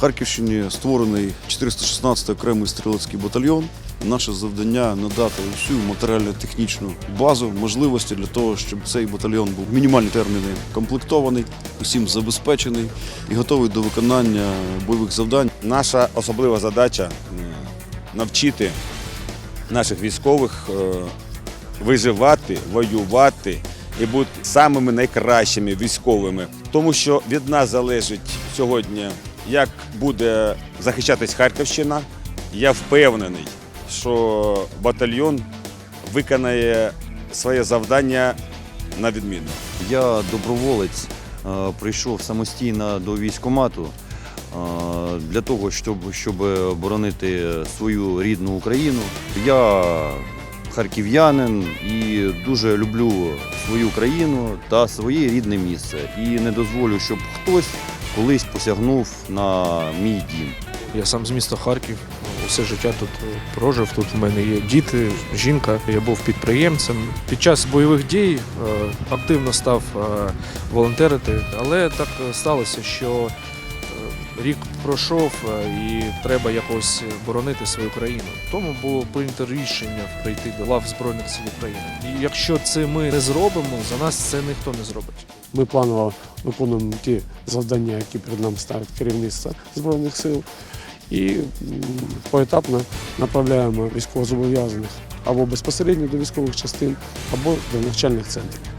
Харківщині створений 416 окремий стрілецький батальйон. Наше завдання надати всю матеріально-технічну базу, можливості для того, щоб цей батальйон був в мінімальні терміни комплектований, усім забезпечений і готовий до виконання бойових завдань. Наша особлива задача навчити наших військових е, виживати, воювати і бути самими найкращими військовими. Тому що від нас залежить сьогодні, як буде захищатись Харківщина. Я впевнений, що батальйон виконає своє завдання на відмінно. Я доброволець, е, прийшов самостійно до військкомату е, для того, щоб, щоб боронити свою рідну Україну. Я харків'янин і дуже люблю свою країну та своє рідне місце. І не дозволю, щоб хтось колись посягнув на мій дім. Я сам з міста Харків. Усе життя тут прожив. Тут в мене є діти, жінка. Я був підприємцем. Під час бойових дій е, активно став е, волонтерити, але так сталося, що е, рік пройшов е, і треба якось боронити свою країну. Тому було прийнято рішення прийти до лав Збройних сил України. І якщо це ми не зробимо, за нас це ніхто не зробить. Ми планово виконуємо ті завдання, які перед нами ставить керівництво Збройних сил, і поетапно направляємо військовозобов'язаних або безпосередньо до військових частин, або до навчальних центрів.